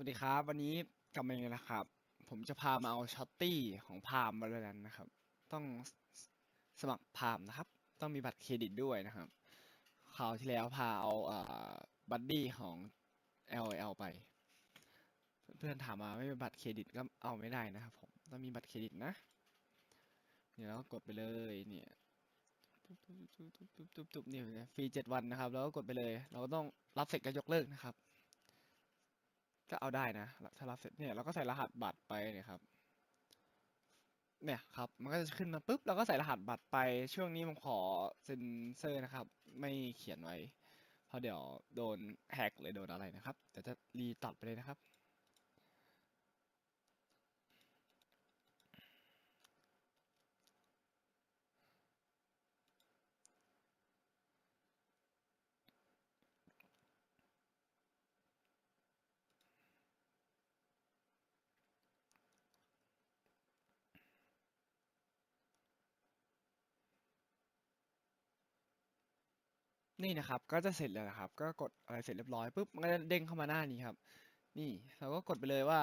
วัสดีครับ วันนี้กลับมาอีกแล้วนะครับ ผมจะพามาเอาช็อตตี้ของพามมาแล้วกันนะครับ ต้องสมัครพามนะครับ ต้องมีบัตรเครดิตด้วยนะครับคราวที่แล้วพาเอาบัดดี้ของ LL ไป เพื่อนๆถามมาไม่มีบัตรเครดิตก็เอาไม่ได้นะครับผมต้องมีบัตรเครดิตนะเนี่ยแล้วก็กดไปเลยเนี่ยตุ๊บตุ๊บตุ๊บตุ๊บตุ๊บตุ๊บตุ๊บเนี่ยฟรีเจ็ดวันนะครับ แล้วก็กดไปเลย เราก็ต้องรับเสร็จก็ยกเลิกนะครับ ก็เอาได้นะถ้ารับเสร็จเนี่ยเราก็ใส่รหัสบัตรไปเนี่ยครับ เนี่ยครับ มันก็จะขึ้นมาปุ๊บเราก็ใส่รหัสบัตรไปช่วงนี้ผมขอเซ็นเซอร์นะครับ ไม่เขียนไว้เพราะเดี๋ยวโดนแฮกหรือโดนอะไรนะครับเดี๋ยวจะรีตัดไปเลยนะครับ นี่นะครับก็จะเสร็จแล้วนะครับ ก็กดอะไรเสร็จเรียบร้อยปุ๊บมันก็จะเด้งเข้ามาหน้านี้ครับ นี่เราก็กดไปเลยว่า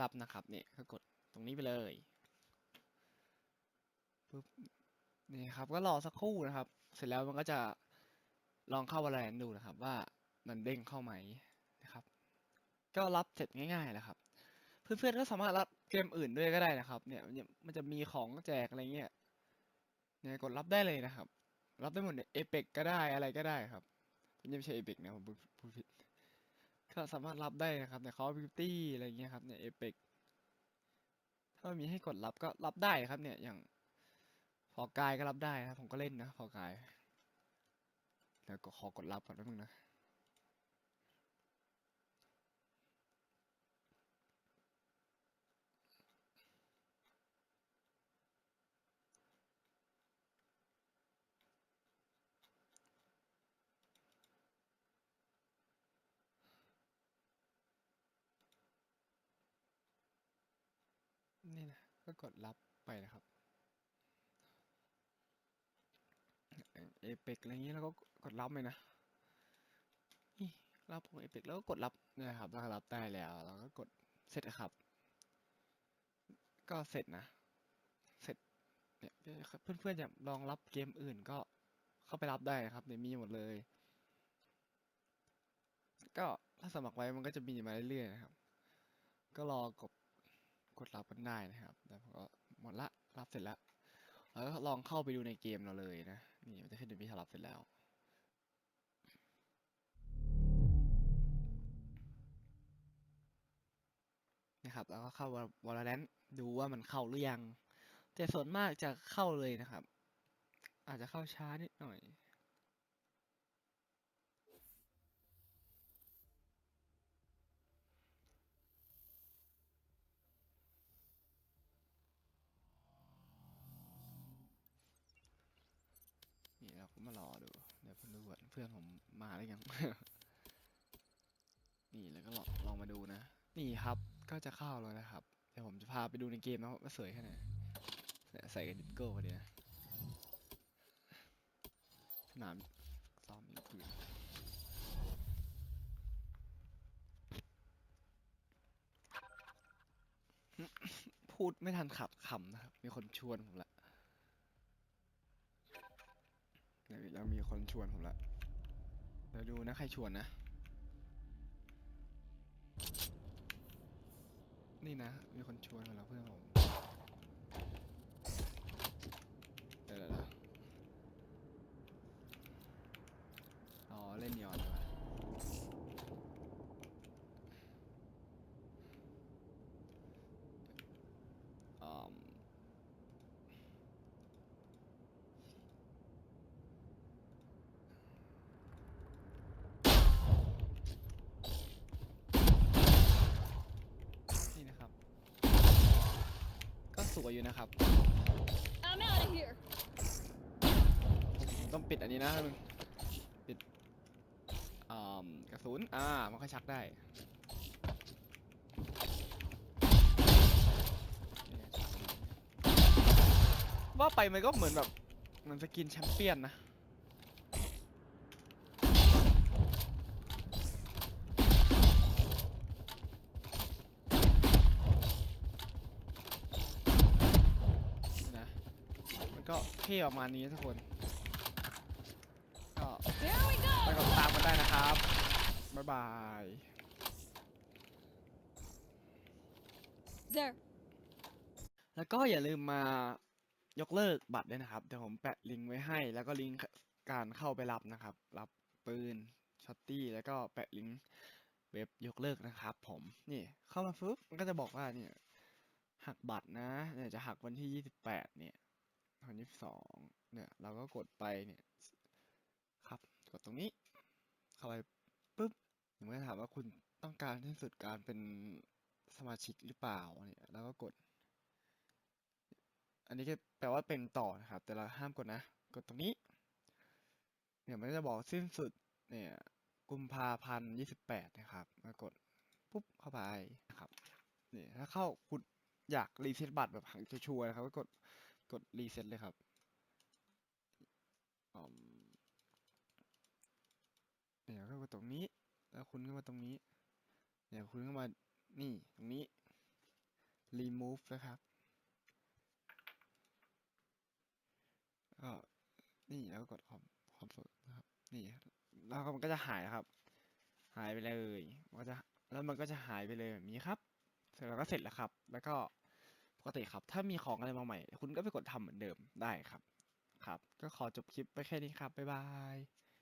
รับนะครับเนี่ยก็กดตรงนี้ไปเลยปุ๊บนี่ครับก็รอสักครู่นะครับ เสร็จแล้วมันก็จะลองเข้า Valorant ดูนะครับ ว่ามันเด้งเข้าไหมนะครับ ก็รับเสร็จง่ายๆแหละครับ เพื่อนๆก็สามารถรับเกมอื่นด้วยก็ได้นะครับ เนี่ยมันจะมีของแจกอะไรเงี้ยเนี่ยกดรับได้เลยนะครับ รับได้หมดเนี่ยเอเปกก็ได้อะไรก็ได้ครับไม่ใช่เอเปกนะผมพูดผิดก็สามารถรับได้นะครับในคอร์บิวตี้อะไรเงี้ยครับเนี่ยเอเปกถ้ามีให้กดรับก็รับได้ครับ เนี่ยอย่างพอกายก็รับได้นะครับผมก็เล่นนะพอกายแล้วก็ขอกดรับก่อนแป๊บนึงนะ นี่นะก็กดรับไปนะครับเอเปกอะไรอย่างนี้แล้วก็กดรับเลยนะรับของเอเปกแล้วก็กดรับนยครับแล้วก็รับได้แล้วแล้วก็กดเสร็จนะครับ ก็เสร็จนะ เสร็จเนี่ยเพื่อนๆอยากลองรับเกมอื่นก็เข้าไปรับได้นะครับเนี่ยมีหมดเลย ก็ถ้าสมัครไว้มันก็จะมีมาเรื่อยๆนะครับ ก็รอกด กดรับกันได้นะครับแต่ผมก็หมดละรับเสร็จแล้วแล้วก็ลองเข้าไปดูในเกมเราเลยนะนี่มันจะขึ้นเป็นพี่รับเสร็จแล้วนะครับแล้วก็เข้าวอลเลนดูว่ามันเข้าหรือยัง แต่ส่วนมากจะเข้าเลยนะครับ อาจจะเข้าช้านิดหน่อย นี่เราก็มารอดู เดี๋ยวเพื่อนดูก่อนเพื่อนผมมาหรือยัง นี่แล้วก็ลองลองมาดูนะ นี่ครับก็จะเข้าแล้วนะครับ เดี๋ยวผมจะพาไปดูในเกมนะว่าสวยแค่ไหนเนี่ยใส่กันดิสโก้พอดีนะสนามซ้อมยิงปืนพูดไม่ทันขับคำนะครับ มีคนชวนผมละ ยังมีคนชวนผมละเดี๋ยวดูนะใครชวนนะ นี่นะ มีคนชวนมาแล้วเพื่อนผมเดี๋ยวเดี๋ยวอ๋อ เล่นยอนเหรออืม นี่นะครับ ก็สวยอยู่นะครับ I'm out of here. ผมต้องปิดอันนี้นะมึงปิดอ่ากระสุนอ่ามันค่อยชักได้ว่าไปมันก็เหมือนแบบเหมันสกินแชมเปี้ยนนะ น ก็เท่ประมาณนี้ทุกคน ก็ Here we ไป go! กดตามกันได้นะครับ บ๊ายบาย There. แล้วก็อย่าลืมมายกเลิกบัตรด้วยนะครับ เดี๋ยวผมแปะลิงก์ไว้ให้ แล้วก็ลิงก์การเข้าไปรับนะครับ รับปืนช็อตตี้ แล้วก็แปะลิงก์เว็บยกเลิกนะครับผม นี่เข้ามาปุ๊บมันก็จะบอกว่าเนี่ยหักบัตรนะเนี่ยจะหักวันที่ยี่สิบแปดเนี่ย วันที่สองเนี่ย เราก็กดไปเนี่ย ครับ กดตรงนี้ เข้าไปปุ๊บมันก็ถามว่าคุณต้องการที่สุดการเป็นสมาชิกหรือเปล่าเนี่ย แล้วก็กด อันนี้ก็แปลว่าเป็นต่อนะครับ แต่เราห้ามกดนะ กดตรงนี้ เนี่ยมันจะบอกสิ้นสุด เนี่ยกุมภาพันธ์ยี่สิบแปดนะครับมากดปุ๊บเข้าไปนะครับ เนี่ยถ้าเข้าคุณอยากรีเซ็ตบัตรแบบหังชัวร์นะครับก็กด กดรีเซ็ตเลยครับอมเนี่ยก็กดตรงนี้ แล้วคุณก็มาตรงนี้เนี่ยวคุณก็มา นี่ ตรงนี้ remove นะครับ ก็ นี่แล้วก็กดคอมคอมโซลนะครับ นี่ แล้วก็มันก็จะหายครับ หายไปเลย มันก็จะ แล้วมันก็จะหายไปเลยแบบนี้ครับ เสร็จแล้วก็เสร็จแล้วครับ แล้วก็ กติครับ ถ้ามีของอะไรมาใหม่ คุณก็ไปกดทำเหมือนเดิมได้ครับ ครับ ก็ขอจบคลิปไปแค่นี้ครับ บ๊ายบาย